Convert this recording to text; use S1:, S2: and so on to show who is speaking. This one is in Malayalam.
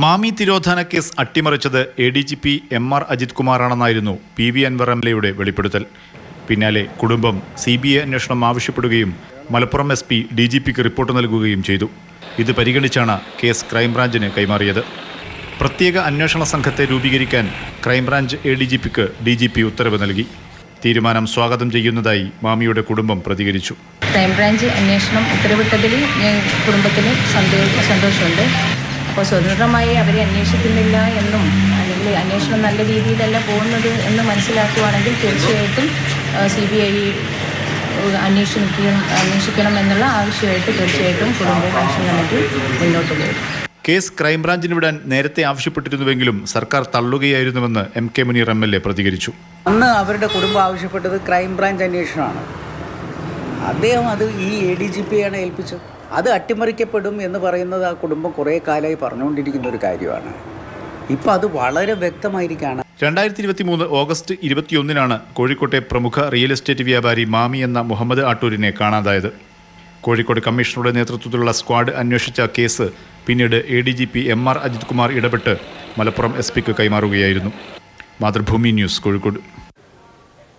S1: മാമി തിരോധാന case അട്ടിമറിച്ചത് A D G P M R Ajith കുമാറാണെന്നായിരുന്നു P V Anvar M എയുടെ വെളിപ്പെടുത്തൽ. പിന്നാലെ കുടുംബം സി ബി ഐ അന്വേഷണം ആവശ്യപ്പെടുകയും Malappuram S P D G പിക്ക് റിപ്പോർട്ട് നൽകുകയും ചെയ്തു. ഇത് പരിഗണിച്ചാണ് കേസ് ക്രൈംബ്രാഞ്ചിന് കൈമാറിയത്. പ്രത്യേക അന്വേഷണ സംഘത്തെ രൂപീകരിക്കാൻ crime branch A D G pick D G P ഉത്തരവ് നൽകി. തീരുമാനം സ്വാഗതം ചെയ്യുന്നതായി മാമിയുടെ കുടുംബം പ്രതികരിച്ചു.
S2: ക്രൈംബ്രാഞ്ച് അന്വേഷണം ഉത്തരവിട്ടതിൽ കുടുംബത്തിന് സന്തോ സന്തോഷമുണ്ട്. അപ്പോൾ സ്വതന്ത്രമായി അവരെ അന്വേഷിക്കുന്നില്ല എന്നും അല്ലെങ്കിൽ അന്വേഷണം നല്ല രീതിയിലല്ല പോകുന്നത് എന്ന് മനസ്സിലാക്കുകയാണെങ്കിൽ തീർച്ചയായിട്ടും സി ബി ഐ അന്വേഷിക്കും അന്വേഷിക്കണം എന്നുള്ള ആവശ്യമായിട്ട് തീർച്ചയായിട്ടും കുടുംബ ആക്ഷൻ കമ്മിറ്റി മുന്നോട്ട് പോകും
S1: കേസ് ക്രൈംബ്രാഞ്ചിന് വിടാൻ നേരത്തെ ആവശ്യപ്പെട്ടിരുന്നുവെങ്കിലും സർക്കാർ തള്ളുകയായിരുന്നുവെന്ന് M K Muneer M L A പ്രതികരിച്ചു.
S3: അന്ന് അവരുടെ കുടുംബം ആവശ്യപ്പെട്ടത് ക്രൈംബ്രാഞ്ച് അന്വേഷണമാണ്. അദ്ദേഹം അത് ഈ എ ഡി ജി പിയാണ് ഏൽപ്പിച്ചത്. അത് അട്ടിമറിക്കപ്പെടും എന്ന് പറയുന്നത് ആ കുടുംബം കുറേ കാലമായി പറഞ്ഞുകൊണ്ടിരിക്കുന്ന ഒരു കാര്യമാണ്. ഇപ്പം അത് വളരെ വ്യക്തമായിരിക്കുകയാണ്
S1: രണ്ടായിരത്തി ഇരുപത്തി മൂന്ന് ഓഗസ്റ്റ് ഇരുപത്തിയൊന്നിനാണ് കോഴിക്കോട്ടെ പ്രമുഖ റിയൽ എസ്റ്റേറ്റ് വ്യാപാരി മാമി എന്ന മുഹമ്മദ് ആട്ടൂരിനെ കാണാതായത്. കോഴിക്കോട് കമ്മീഷണറുടെ നേതൃത്വത്തിലുള്ള സ്ക്വാഡ് അന്വേഷിച്ച കേസ് പിന്നീട് A D G P M R Ajith Kumar ഇടപെട്ട് മലപ്പുറം എസ് പിക്ക് കൈമാറുകയായിരുന്നു. മാതൃഭൂമി ന്യൂസ് കോഴിക്കോട്.